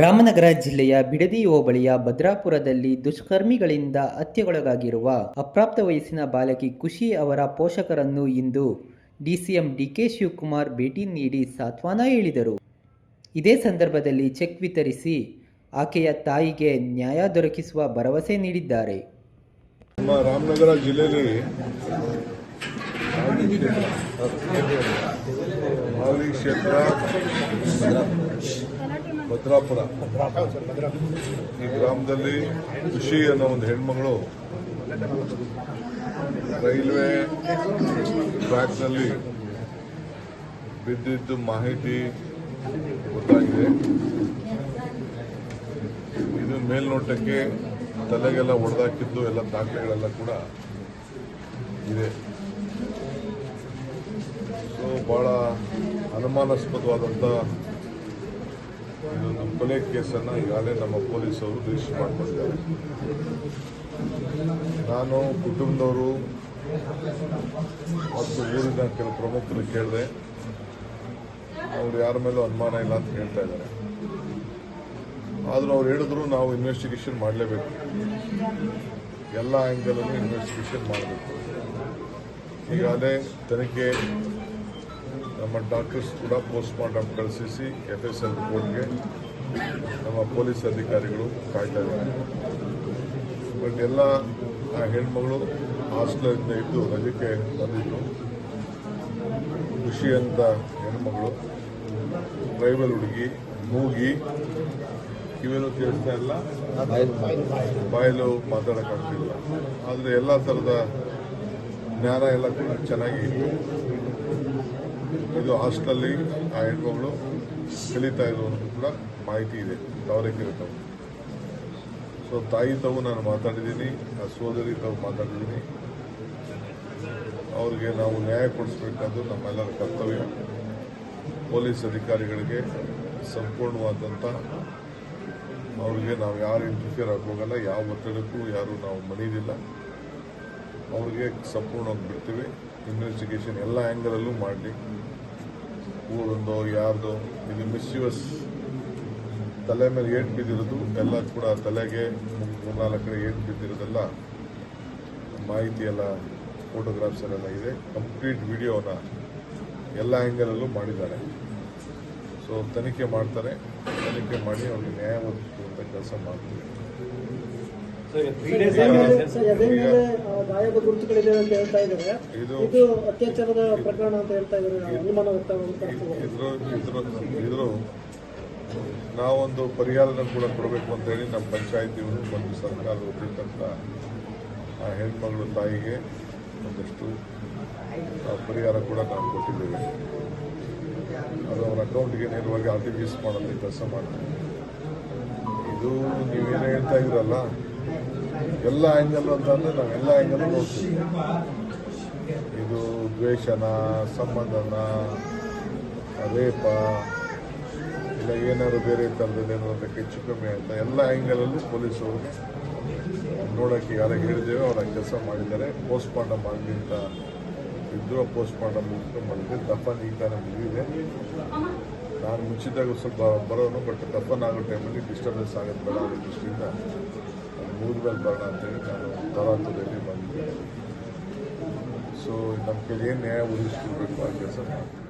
ರಾಮನಗರ ಜಿಲ್ಲೆಯ ಬಿಡದಿ ಹೋಬಳಿಯ ಭದ್ರಾಪುರದಲ್ಲಿ ದುಷ್ಕರ್ಮಿಗಳಿಂದ ಹತ್ಯೆಗೊಳಗಾಗಿರುವ ಅಪ್ರಾಪ್ತ ವಯಸ್ಸಿನ ಬಾಲಕಿ ಖುಷಿ ಅವರ ಪೋಷಕರನ್ನು ಇಂದು ಡಿಸಿಎಂ ಡಿಕೆ ಶಿವಕುಮಾರ್ ಭೇಟಿ ನೀಡಿ ಸಾಂತ್ವನ ಹೇಳಿದರು. ಇದೇ ಸಂದರ್ಭದಲ್ಲಿ ಚೆಕ್ ವಿತರಿಸಿ ಆಕೆಯ ತಾಯಿಗೆ ನ್ಯಾಯ ದೊರಕಿಸುವ ಭರವಸೆ ನೀಡಿದ್ದಾರೆ. ರಾಮನಗರ ಜಿಲ್ಲೆಯಲ್ಲಿ ಮಾಗಡಿ ಕ್ಷೇತ್ರ ಭದ್ರಾಪುರ. ಈ ಗ್ರಾಮದಲ್ಲಿ ಖುಷಿ ಅನ್ನೋ ಒಂದು ಹೆಣ್ಮಗಳು ರೈಲ್ವೆ ಟ್ರ್ಯಾಕ್ನಲ್ಲಿ ಬಿದ್ದಿದ್ದು ಮಾಹಿತಿ ಗೊತ್ತಾಗಿದೆ. ಇದು ಮೇಲ್ನೋಟಕ್ಕೆ ತಲೆಗೆಲ್ಲ ಹೊಡೆದಾಕಿದ್ದು ಎಲ್ಲ ದಾಖಲೆಗಳೆಲ್ಲ ಕೂಡ ಇದೆ. ಬಹಳ ಅನುಮಾನಾಸ್ಪದವಾದಂಥ ಇದೊಂದು ಕೊಲೆ ಕೇಸನ್ನು ಈಗಾಗಲೇ ನಮ್ಮ ಪೊಲೀಸರು ರಿಜಿಸ್ಟರ್ ಮಾಡಿಕೊಂಡಿದ್ದಾರೆ. ನಾನು ಕುಟುಂಬದವರು ಮತ್ತು ಊರಿನ ಕೆಲವು ಪ್ರಮುಖರು ಕೇಳಿದೆ ಅವ್ರು ಯಾರ ಮೇಲೂ ಅನುಮಾನ ಇಲ್ಲ ಅಂತ ಹೇಳ್ತಾ ಇದ್ದಾರೆ. ಆದರೂ ಅವ್ರು ಹೇಳಿದ್ರು ನಾವು ಇನ್ವೆಸ್ಟಿಗೇಷನ್ ಮಾಡಲೇಬೇಕು. ಎಲ್ಲ ಆ್ಯಂಗಲಲ್ಲೂ ಇನ್ವೆಸ್ಟಿಗೇಷನ್ ಮಾಡಬೇಕು. ಈಗಾಗಲೇ ತನಿಖೆ ನಮ್ಮ ಡಾಕ್ಟರ್ಸ್ ಕೂಡ ಪೋಸ್ಟ್ ಮಾರ್ಟಮ್ ಕಳಿಸಿ ಎಫ್ ಎಸ್ ಎಲ್ ರಿಪೋರ್ಟ್ಗೆ ನಮ್ಮ ಪೊಲೀಸ್ ಅಧಿಕಾರಿಗಳು ಕಾಯ್ತಾ ಇದ್ದಾರೆ. ಬಟ್ ಎಲ್ಲ, ಆ ಹೆಣ್ಮಗಳು ಹಾಸ್ಟೆಲಿಂದ ಇದ್ದು ರಜಕ್ಕೆ ಬಂದಿದ್ದು. ಖುಷಿ ಅಂತ ಹೆಣ್ಮಗಳು. ಟ್ರೈಬಲ್ ಹುಡುಗಿ, ಮೂಗಿ. ಇವೇನು ಕೇಳಿಸ್ತಾ ಇಲ್ಲ. ಬಾಯಲು ಮಾತಾಡೋಕ್ಕಾಗ್ತಿಲ್ಲ. ಆದರೆ ಎಲ್ಲ ಥರದ ಜ್ಞಾನ ಎಲ್ಲ ಚೆನ್ನಾಗಿ ಇದು ಹಾಸ್ಟೆಲಲ್ಲಿ ಆ ಹೆಣ್ಮಗಳು ಕಲಿತಾ ಇರೋದು ಕೂಡ ಮಾಹಿತಿ ಇದೆ. ತಾವರೆಕೆರೆ ತಾವು ಸೊ ತಾಯಿ ತಾವು ನಾನು ಮಾತಾಡಿದ್ದೀನಿ, ಆ ಸೋದರಿ ತಾವು ಮಾತಾಡಿದ್ದೀನಿ. ಅವ್ರಿಗೆ ನಾವು ನ್ಯಾಯ ಕೊಡಿಸ್ಬೇಕಾದ್ದು ನಮ್ಮೆಲ್ಲರ ಕರ್ತವ್ಯ. ಪೊಲೀಸ್ ಅಧಿಕಾರಿಗಳಿಗೆ ಸಂಪೂರ್ಣವಾದಂಥ ಅವ್ರಿಗೆ ನಾವು ಯಾರು ಇಂಟರ್ಫಿಯರ್ ಆಗೋಗಲ್ಲ, ಯಾವ ಒತ್ತಡಕ್ಕೂ ಯಾರು ನಾವು ಮಣಿದಿಲ್ಲ. ಅವ್ರಿಗೆ ಸಂಪೂರ್ಣವಾಗಿ ಬಿಡ್ತೀವಿ. ಇನ್ವೆಸ್ಟಿಗೇಷನ್ ಎಲ್ಲ ಆ್ಯಂಗಲಲ್ಲೂ ಮಾಡಲಿ. ಊರೊಂದೋ, ಯಾರ್ದೋ ಇದು ಮಿಸ್ಯೂಸ್ ತಲೆ ಮೇಲೆ ಏಟ್ ಬಿದ್ದಿರೋದು, ಎಲ್ಲ ಕೂಡ ತಲೆಗೆ ಮೂರ್ನಾಲ್ಕು ಕಡೆ ಏಟ್ ಬಿದ್ದಿರೋದೆಲ್ಲ ಮಾಹಿತಿ ಎಲ್ಲ ಫೋಟೋಗ್ರಾಫ್ಸ್ ಎಲ್ಲ ಇದೆ. ಕಂಪ್ಲೀಟ್ ವಿಡಿಯೋನ ಎಲ್ಲ ಆ್ಯಂಗಲಲ್ಲೂ ಮಾಡಿದ್ದಾರೆ. ಸೊ ತನಿಖೆ ಮಾಡ್ತಾರೆ. ತನಿಖೆ ಮಾಡಿ ಅವ್ರಿಗೆ ನ್ಯಾಯ ಒದಗಿಸುವಂಥ ಕೆಲಸ ಮಾಡ್ತೀವಿ ಗಾಯದ ಗುರುತುಗಳಿದೆ ಅಂತ ಹೇಳ್ತಾ ಇದ್ದಾರೆ. ಇದು ಅತ್ಯಾಚಾರದ ಪ್ರಕರಣ ಅಂತ ಹೇಳ್ತಾ ಇದ್ದಾರೆ. ಅನುಮಾನ ಇದ್ರ ನಾವೊಂದು ಪರಿಹಾರನ ಕೂಡ ಕೊಡಬೇಕು ಅಂತ ಹೇಳಿ ನಮ್ಮ ಪಂಚಾಯತಿಯವರು ಮತ್ತು ಸರ್ಕಾರ ವತಿಯಿಂದ ಆ ಹೆಣ್ಮಗಳು ತಾಯಿಗೆ ಒಂದಷ್ಟು ಪರಿಹಾರ ಕೂಡ ನಾವು ಕೊಟ್ಟಿದ್ದೇವೆ. ಅದು ಅವರ ಅಕೌಂಟ್ಗೆ ನೇರವಾಗಿ ಆರ್ ಟಿ ಪಿ ಎಸ್ ಮಾಡೋದಕ್ಕೆ ಕೆಲಸ ಮಾಡ್ತೀವಿ ಇದು ನೀವೇನು ಹೇಳ್ತಾ ಇದ್ರಲ್ಲ ಎಲ್ಲ ಆ್ಯಂಗಲ್ ಅಂತಂದ್ರೆ ಎಲ್ಲ ಆ್ಯಂಗಲ್ ನೋಡ್ತೀವಿ. ಇದು ದ್ವೇಷನ, ಸಂಬಂಧನ, ರೇಪ, ಇಲ್ಲ ಏನಾದ್ರು ಬೇರೆ ಥರದಲ್ಲಿ ಏನಾದ್ರು ಹೆಚ್ಚು ಕಮ್ಮಿ ಅಂತ ಎಲ್ಲ ಆ್ಯಂಗಲಲ್ಲೂ ಪೊಲೀಸರು ನೋಡೋಕ್ಕೆ ಯಾರಿಗೆ ಹೇಳಿದ್ದೇವೆ ಅವರ ಕೆಲಸ ಮಾಡಿದ್ದಾರೆ. ಪೋಸ್ಟ್ ಮಾರ್ಟಮ್ ಆಗಲಿ ಅಂತ ಇದ್ರು ಪೋಸ್ಟ್ ಮಾರ್ಟಮ್ ಮಾಡಿದ್ರೆ ದಫನ್ ಈ ಥರ ಮುಗಿದಿದೆ. ನಾನು ಮುಚ್ಚಿದಾಗ ಸ್ವಲ್ಪ ಬರೋನು ಬಟ್ ದಫನ್ ಆಗೋ ಟೈಮಲ್ಲಿ ಡಿಸ್ಟರ್ಬೆನ್ಸ್ ಆಗುತ್ತೆ ಬೇಡ ಅನ್ನೋ ದೃಷ್ಟಿಯಿಂದ ಅದು ಮುಗಿದ ಮೇಲೆ ಬರೋಣ ಅಂತೇಳಿ ನಾನು ತರಾತುರಲ್ಲಿ ಬಂದಿದ್ದೆ ಸೊ ನಮ್ಮ ಕೈಲಿ ಏನು ನ್ಯಾಯ ಒದಗಿಸ್ಕೊಡ್ಬೇಕು ಆ ಕೆಲಸ ಮಾಡ್ತೀನಿ